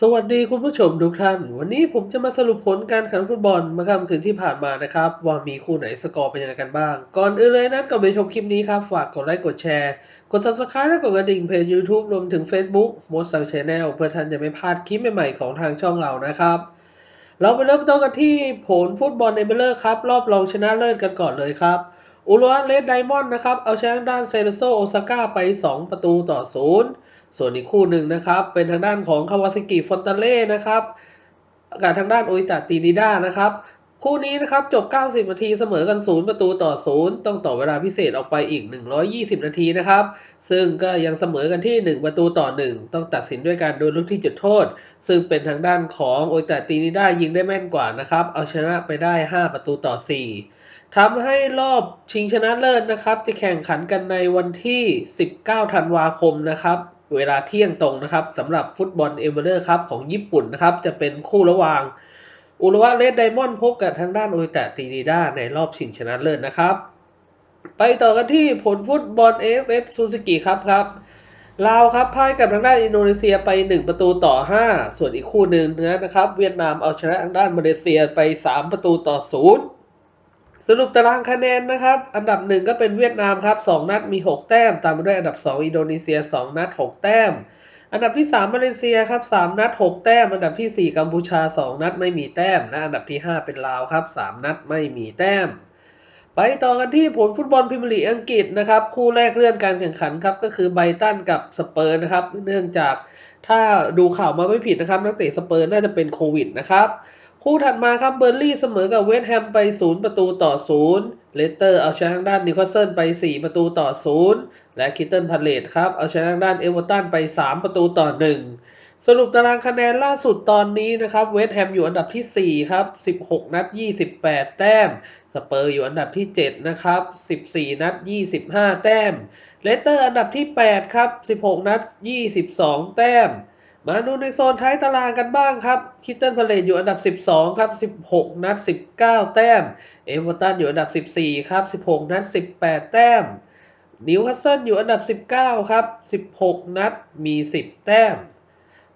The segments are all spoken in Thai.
สวัสดีคุณผู้ชมทุกท่าน วันนี้ผมจะมาสรุปผลการแข่งฟุตบอลเมื่อค่ำคืนที่ผ่านมานะครับ ว่ามีคู่ไหนสกอร์เป็นยังไงกันบ้าง ก่อนอื่นเลยนะก่อนไปชมคลิปนี้ครับ ฝากกดไลค์กดแชร์ กด subscribe และกดกระดิ่งเพจ YouTube รวมถึง Facebook มดสังชแนลเพื่อท่านจะไม่พลาดคลิปใหม่ๆของทางช่องเรานะครับ เราไปเริ่มต้นกันที่ผลฟุตบอลในเบลเลอร์ครับ รอบรองชนะเลิศกันก่อนเลยครับอุรุวะเลดไดมอนด์นะครับเอาชนะด้านเซเรโซโอซาก้าไป 2 ประตูต่อศูนย์ ส่วนอีกคู่หนึ่งนะครับ เป็นทางด้านของคาวาซากิฟอนตาเล่นะครับกับทางด้านโออิตาตีนิด้านะครับ คู่นี้นะครับจบ 90 นาทีเสมอกัน 0 ประตูต่อ 0 ต้องต่อเวลาพิเศษออกไปอีก 120 นาทีนะครับ ซึ่งก็ยังเสมอกันที่ 1 ประตูต่อ 1 ต้องตัดสินด้วยการโดนลูกที่จุดโทษ ซึ่งเป็นทางด้านของโออิตาตีนิด้ายิงได้แม่นกว่านะครับ เอาชนะไปได้ 5 ประตูต่อ 4ทำให้รอบชิงชนะเลิศนะครับ จะแข่งขันกันในวันที่ 19 ธันวาคมนะครับ เวลาเที่ยงตรงนะครับสำหรับฟุตบอลเอเวอร์ครับของญี่ปุ่นนะครับจะเป็นคู่ระหว่างอุรุวะเลดไดมอนด์พบกับทางด้านโอิตะตีนีด้าในรอบชิงชนะเลิศนะครับ ไปต่อกันที่ผลฟุตบอล AFF ซูซูกิครับครับลาวครับพ่ายกับทางด้านอินโดนีเซียไป 1 ประตูต่อ 5 ส่วนอีกคู่หนึ่งนะครับ เวียดนามเอาชนะทางด้านมาเลเซียไป 3 ประตูต่อ 0 สรุปตารางคะแนนนะครับ อันดับ1ก็เป็นเวียดนามครับ 2 นัดมี 6 แต้ม ตามมาด้วยอันดับ 2 อินโดนีเซีย 2 นัด 6 แต้ม อันดับที่ 3 มาเลเซียครับ 3 นัด 6 แต้ม อันดับที่ 4 กัมพูชา 2 นัดไม่มีแต้ม และอันดับที่ 5 เป็นลาวครับ 3 นัดไม่มีแต้ม ไปต่อกันที่ผลฟุตบอลพรีเมียร์ลีกอังกฤษนะครับ คู่แรกเลื่อนการแข่งขันครับ ก็คือไบตันกับสเปอร์นะครับ เนื่องจากถ้าดูข่าวมาไม่ผิดนะครับ นักเตะสเปอร์น่าจะเป็นโควิดนะครับ คู่ถัดมาครับเบอร์ลี่เสมอกับเวสต์แฮมไป 0 ประตูต่อ 0 เลสเตอร์เอาชนะทางด้านนิวคาสเซิลไป 4 ประตูต่อ 0 และคิตเติลพาเลตครับเอาชนะทางด้านเอเวอร์ตันไป 3 ประตูต่อ 1 สรุปตารางคะแนนล่าสุดตอนนี้นะครับเวสต์แฮมอยู่อันดับที่ 4 ครับ 16 นัด 28 แต้ม สเปอร์อยู่อันดับที่ 7 นะครับ 14 นัด 25 แต้ม เลสเตอร์อันดับที่ 8 ครับ 16 นัด 22 แต้ม มาดูในโซนท้ายตารางกันบ้างครับ คิตเติลพาเลตอยู่อันดับ 12 ครับ 16 นัด 19 แต้ม เอเวอร์ตันอยู่อันดับ 14 ครับ 16 นัด 18 แต้ม นิวคาสเซิลอยู่อันดับ 19 ครับ 16 นัด มี 10 แต้ม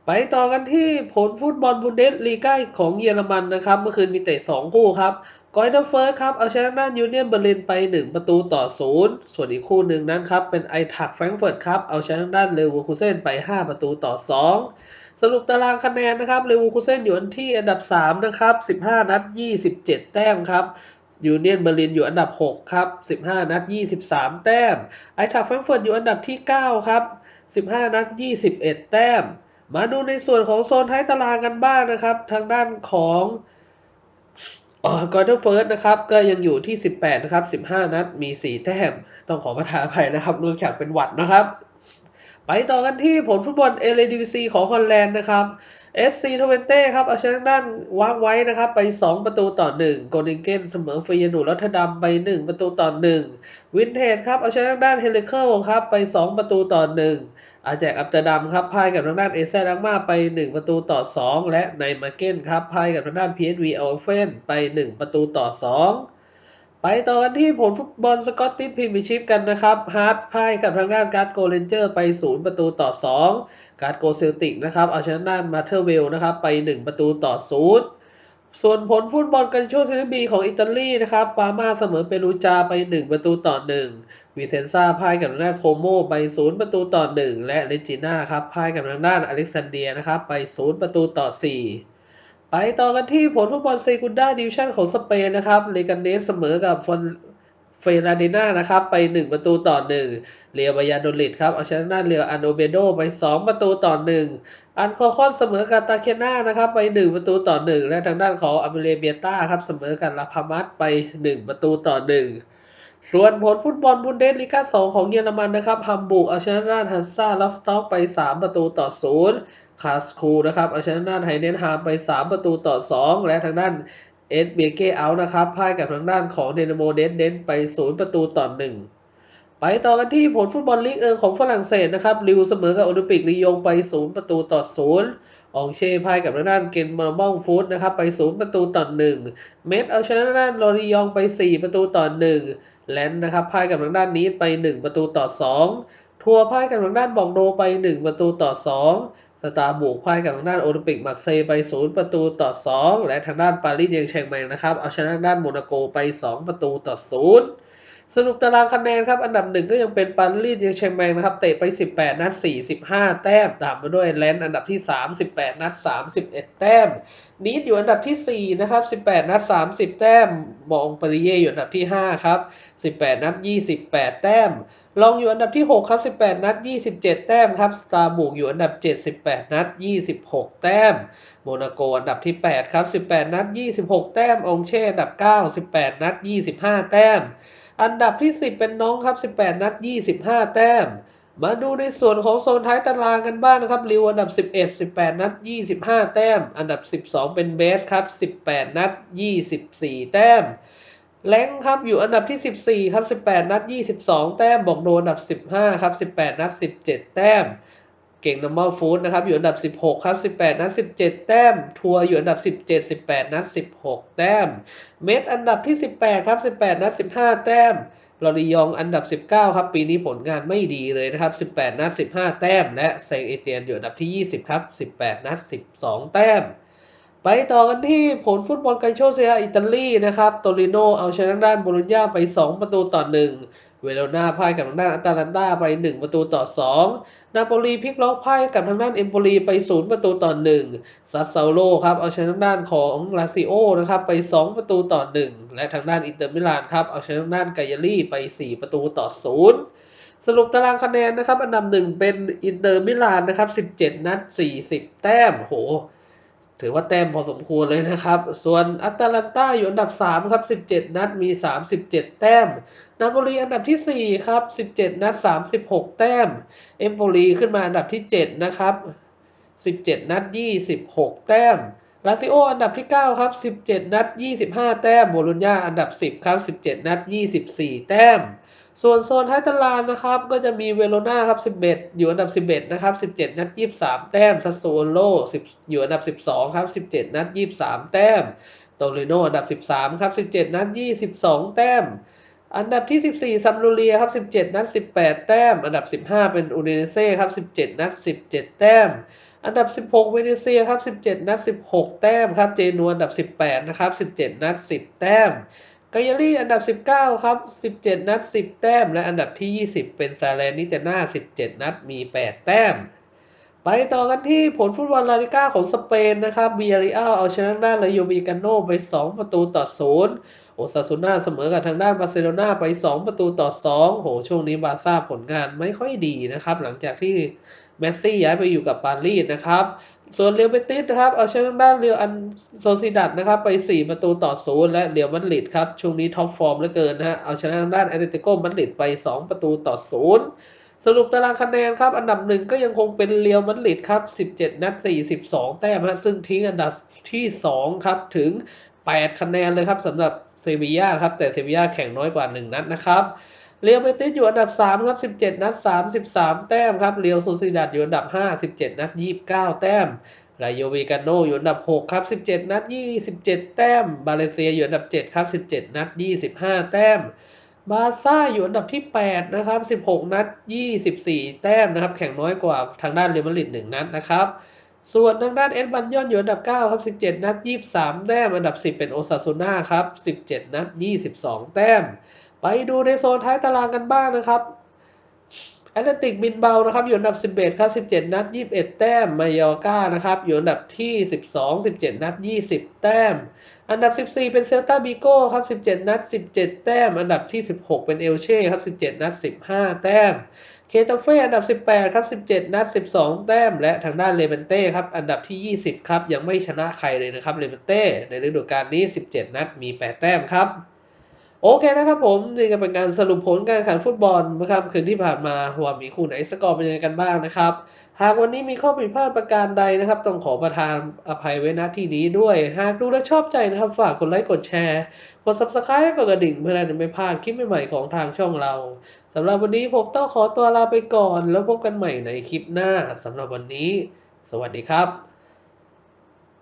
ไปต่อกันที่ผลฟุตบอลบุนเดสลีกาของเยอรมันนะครับ เมื่อคืนมีเตะ 2 คู่ครับกอยเทอร์เฟิร์สครับ เอาชนะด้านยูเนียนเบอร์ลินไป 1 ประตูต่อ 0 ส่วนอีกคู่หนึ่งนั้นครับ เป็นไอทักแฟรงเฟิร์ตครับ เอาชนะด้านเลวูคูเซนไป 5 ประตูต่อ 2 สรุปตารางคะแนนนะครับเลวูคูเซนอยู่อันที่อันดับ 3 นะครับ 15 นัด 27 แต้มครับยูเนียนเบอร์ลินอยู่อันดับ 6 ครับ 15 นัด 23 แต้มไอทักแฟรงเฟิร์ตอยู่อันดับที่ 9 ครับ 15 นัด 21 แต้ม มาดูในส่วนของโซนท้ายตารางกันบ้างนะครับ ทางด้านของกอร์เดอร์เฟิร์สนะครับ ก็ยังอยู่ที่ 18 นะครับ 15 นัด มี 4 แต้ม ต้องขอประทานอภัยนะครับเนื่องจากเป็นหวัดนะครับ ไปต่อกันที่ผลฟุตบอลเอเลดิวิซีของฮอลแลนด์นะครับ FC ทเวนเต้ครับเอาชนะด้านวางไว้นะครับ ไป 2 ประตูต่อ 1 โกนิงเกนเสมอฟยานูรอตดัมไป 1 ประตูต่อ 1 วินเทจครับเอาชนะด้านเฮเลเคิลครับไป 2 ประตูต่อ 1 อาแจกอัมสเตอร์ดัมครับพ่ายกับทางด้านเอเซดังมาไป 1 ประตูต่อ 2 และในมาเก้นครับพ่ายกับทางด้าน PSV อัลเฟนไป 1 ประตูต่อ 2 ไปต่อกันที่ผลฟุตบอลสกอตติชพรีเมียร์ชิพกันนะครับฮาร์ดพ่ายกับทางด้านการ์ดโกเลนเจอร์ไป 0 ประตูต่อ 2 การ์ดโกเซลติกนะครับเอาชนะด้านมาเทอร์เวลนะครับไป 1 ประตูต่อ 0 ส่วนผลฟุตบอลกันโชเซนบีของอิตาลีนะครับปามาเสมอเปรูจาไป 1 ประตูต่อ 1 วิเซนซาพ่ายกับทางด้านโคโมไป 0 ประตูต่อ 1 และเลจิน่าครับพ่ายกับทางด้านอเล็กซานเดียนะครับไป 0 ประตูต่อ 4 ไปต่อกันที่ผลฟุตบอลเซกุนด้าดิวิชั่นของสเปนนะครับเลกานเนสเสมอกับฟอนเฟราเดนานะครับไป 1 ประตูต่อ 1 เรียบายาโดลิดครับเอาชนะเรียอันโอเบโดไป 2 ประตูต่อ 1 อันคอคอนเสมอกับตาเคน่านะครับไป 1 ประตูต่อ 1 และทางด้านของอเมเรเบียต้าครับเสมอกับลาพามัสไป 1 ประตูต่อ 1 ส่วนผลฟุตบอลบุนเดสลีกา2ของเยอรมันนะครับฮัมบูร์กเอาชนะด้านฮันซ่าลัสต็อกไป 3 ประตูต่อ 0 คาสคูนะครับเอาชนะด้านไฮเดนฮามไป 3 ประตูต่อ 2 และทางด้านเอ็ดเบียเกเอานะครับพ่ายกับทางด้านของเดนโมเดนเดนไป 0 ประตูต่อ 1ไปต่อกันที่ผลฟุตบอลลีกเออของฝรั่งเศสนะครับลิวเสมอกับโอลิมปิกลียงไป 0 ประตูต่อ 0 องเช่พ่ายกับทางด้านเกนมาร์มองฟูดนะครับไป 0 ประตูต่อ 1 เมดเอาชนะด้านลอริยองไป 4 ประตูต่อ 1 แลนนะครับพ่ายกับทางด้านนี้ไป 1 ประตูต่อ 2 ทัวร์พ่ายกับทางด้านบองโดไป 1 ประตูต่อ 2 สตาร์บุกพ่ายกับทางด้านโอลิมปิกมักเซย์ไป 0 ประตูต่อ 2 และทางด้านปารีสเยงแชงแมงนะครับเอาชนะทางด้านโมนาโกไป 2 ประตูต่อ 0 สรุปตารางคะแนนครับ อันดับหนึ่งก็ยังเป็นปารีสเยงแชงแมงนะครับ เตะไป 18 นัด 45 แต้ม ตามมาด้วยแลนด์อันดับที่ 38 นัด 31 แต้ม นีดอยู่อันดับที่ 4 นะครับ 18 นัด 30 แต้ม มองปารีเยอยู่อันดับที่ 5 ครับ 18 นัด 28 แต้มลองอยู่อันดับที่ 6 ครับ 18 นัด 27 แต้มครับสตาร์บุกอยู่อันดับ7 18นัด 26 แต้ม โมนาโกอันดับที่ 8 ครับ 18 นัด 26 แต้ม องเช่อันดับ 9 18 นัด 25 แต้ม อันดับที่ 10 เป็นน้องครับ 18 นัด 25 แต้ม มาดูในส่วนของโซนท้ายตารางกันบ้างนะครับลิวอันดับ 11 18 นัด 25 แต้ม อันดับ 12 เป็นเบสครับ 18 นัด 24 แต้มแรงครับอยู่อันดับที่ 14 ครับ 18 นัด 22 แต้มบอกโดนอันดับ 15 ครับ 18 นัด 17 แต้ม ก่ง normal food นะครับ อยู่อันดับ 16 ครับ 18 นัด 17 แต้ม ทัวร์อยู่อันดับ 17 18 นัด 16 แต้ม เมดอันดับที่ 18 ครับ 18 นัด 15 แต้มลอริยองอันดับ 19 ครับ ปีนี้ผลงานไม่ดีเลยนะครับ 18 นัด 15 แต้ม และเซงเอเตียนอยู่อันดับที่ 20 ครับ 18 นัด 12 แต้ม ไปต่อกันที่ผลฟุตบอลกันโชเซียอิตาลีนะครับ โตริโนเอาชนะด้านโบโลญญาไป 2 ประตูต่อ 1 เวโรนาพ่ายกับทางด้านอัตาลันตาไป 1 ประตูต่อ 2 นาโปลีพลิกล็อกพ่ายกับทางด้านเอมโปลีไป 0 ประตูต่อ 1 ซัสเซาโลครับเอาชนะทางด้านของลาซิโอนะครับไป 2 ประตูต่อ 1 และทางด้านอินเตอร์มิลานครับเอาชนะทางด้านไกยาลีไป 4 ประตูต่อ 0สรุปตารางคะแนนนะครับ อันดับหนึ่งเป็นอินเตอร์มิลานนะครับ 17 นัด 40 แต้ม โห ถือว่าแต้มพอสมควรเลยนะครับ ส่วนอัตแลนตาอยู่อันดับ 3 ครับ 17 นัดมี 37 แต้ม นาโปลีอันดับที่ 4 ครับ 17 นัด 36 แต้ม เอมโปลีขึ้นมาอันดับที่ 7 นะครับ 17 นัด 26 แต้ม ลาซิโออันดับที่ 9 ครับ 17 นัด 25 แต้มโบโลญญาอันดับ 10 ครับ 17 นัด 24 แต้ม ส่วนโซนท้ายตารางนะครับ ก็จะมีเวโรนาครับ 11 อยู่อันดับ 11 นะครับ 17 นัด 23 แต้มซัสโซโล10 อยู่อันดับ 12 ครับ 17 นัด 23 แต้มโตริโนอันดับ 13 ครับ 17 นัด 22 แต้ม อันดับที่ 14ซัมโรเลียครับ 17 นัด 18 แต้ม อันดับ 15 เป็นอูเดเนเซ่ครับ 17 นัด 17 แต้ม อันดับ 16 เวเนเซียครับ 17 นัด 16 แต้มครับ เจนัวอันดับ 18 นะครับ 17 นัด 10 แต้มกายาลีอันดับ 19 ครับ 17 นัด 10 แต้ม และอันดับที่ 20 เป็นซาเลนิเตนา17 นัด มี 8 แต้ม ไปต่อกันที่ผลฟุตบอลลาลิก้าของสเปนนะครับบีอาริอัลเอาชนะด้านลาโยบิกาโนไป 2 ประตูต่อ 0 โอซาซูน่าเสมอกับทางด้านบาร์เซโลนาไป 2 ประตูต่อ 2 โห ช่วงนี้บาร์ซ่าผลงานไม่ค่อยดีนะครับ หลังจากที่เมสซี่ย้ายไปอยู่กับปารีสนะครับ ส่วนเรียวเบติสนะครับ เอาชนะด้านเรียวอันโซซิดัดนะครับ ไป 4 ประตูต่อ 0 และเรียวมาดริดครับ ช่วงนี้ท็อปฟอร์มเหลือเกินนะฮะ เอาชนะด้านแอตเลติโกมาดริดไป 2 ประตูต่อ 0สรุปตารางคะแนนครับ อันดับหนึ่งก็ยังคงเป็นเรียวมาดริดครับ 17 นัด 42 แต้มฮะซึ่งทิ้งอันดับที่ 2 ครับ ถึง 8 คะแนนเลยครับสำหรับ เซบีย่าครับ แต่เซบีย่าแข่งน้อยกว่า 1 นัดนะครับเรียวเบติสอยู่อันดับ 3 ครับ 17 นัด 33 แต้มครับเรียวโซซิดัดอยู่อันดับ 5 17 นัด 29 แต้มลาโยวิกาโนอยู่อันดับ 6 ครับ 17 นัด 27 แต้ม บาเลเซียอยู่อันดับ 7 ครับ 17 นัด 25 แต้ม บาซ่าอยู่อันดับที่ 8 นะครับ 16 นัด 24 แต้มนะครับ แข่งน้อยกว่าทางด้านเรอัลมาดริด1นัดนะครับ ส่วนทางด้านเอ็ดบันยอนอยู่อันดับ 9 ครับ 17 นัด 23 แต้ม อันดับ 10 เป็นโอซาซูน่าครับ 17 นัด 22 แต้ม ไปดูในโซนท้ายตารางกันบ้างนะครับ แอตเลติกบินเบานะครับอยู่อันดับ 11 ครับ 17 นัด 21 แต้มมายอร์ก้านะครับอยู่อันดับที่ 12 17 นัด 20 แต้ม อันดับ 14 เป็นเซลตาบิโก้ครับ 17 นัด 17 แต้ม อันดับที่ 16 เป็นเอลเช่ครับ 17 นัด 15 แต้ม เคตาเฟ่อันดับ 18 ครับ 17 นัด 12 แต้ม และทางด้านเลเมนเต้ครับอันดับที่ 20 ครับยังไม่ชนะใครเลยนะครับเลเมนเต้ในฤดูกาลนี้ 17 นัดมี 8 แต้มครับ โอเคนะครับผมนี่ก็เป็นการสรุปผลการแข่งขันฟุตบอลเมื่อค่ำคืนที่ผ่านมาว่ามีคู่ไหนสกอร์เป็นยังไงกันบ้างนะครับ หากวันนี้มีข้อผิดพลาดประการใดนะครับ ต้องขอประทานอภัยไว้ณที่นี้ด้วย หากดูและชอบใจนะครับ ฝากกดไลค์กดแชร์ กด subscribe และกดกระดิ่งเพื่อจะไม่พลาดคลิปใหม่ๆของทางช่องเราสำหรับวันนี้ผมต้องขอตัวลาไปก่อน แล้วพบกันใหม่ในคลิปหน้าสำหรับวันนี้ สวัสดีครับ